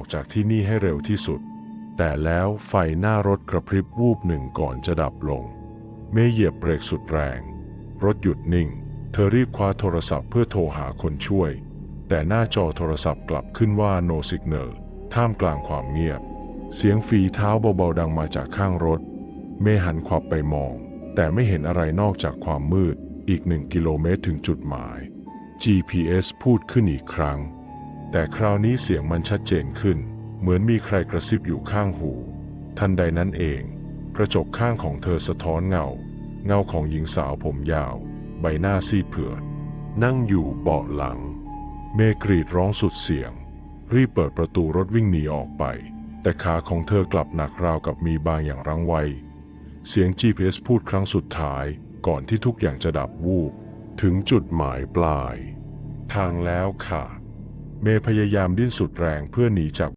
ออกจากที่นี่ให้เร็วที่สุด แต่แล้วไฟหน้ารถกระพริบวูบหนึ่งก่อนจะดับลง เมย์เหยียบเบรกสุดแรง รถหยุดนิ่ง เธอรีบคว้าโทรศัพท์เพื่อโทรหาคนช่วย แต่หน้าจอโทรศัพท์กลับขึ้นว่า no signal ท่ามกลางความเงียบ เสียงฝีเท้าเบาๆดังมาจากข้างรถ เมย์หันขวับไปมอง แต่ไม่เห็นอะไรนอกจากความมืด อีกหนึ่งกิโลเมตรถึงจุดหมาย GPS พูดขึ้นอีกครั้ง แต่คราวนี้เสียงมันชัดเจนขึ้น เหมือนมีใครกระซิบอยู่ข้างหู ทันใดนั้นเอง กระจกข้างของเธอสะท้อนเงา เงาของหญิงสาวผมยาว ใบหน้าซีดเผือดนั่งอยู่เบาะหลัง เมกรีดร้องสุดเสียง รีบเปิดประตูรถวิ่งหนีออกไป แต่ขาของเธอกลับหนักราวกับมีบางอย่างรั้งไว้ เสียง GPS พูดครั้งสุดท้ายก่อนที่ทุกอย่างจะดับวูบ ถึงจุดหมายปลาย ทางแล้วค่ะ เมย์พยายามดิ้นสุดแรงเพื่อหนีจาก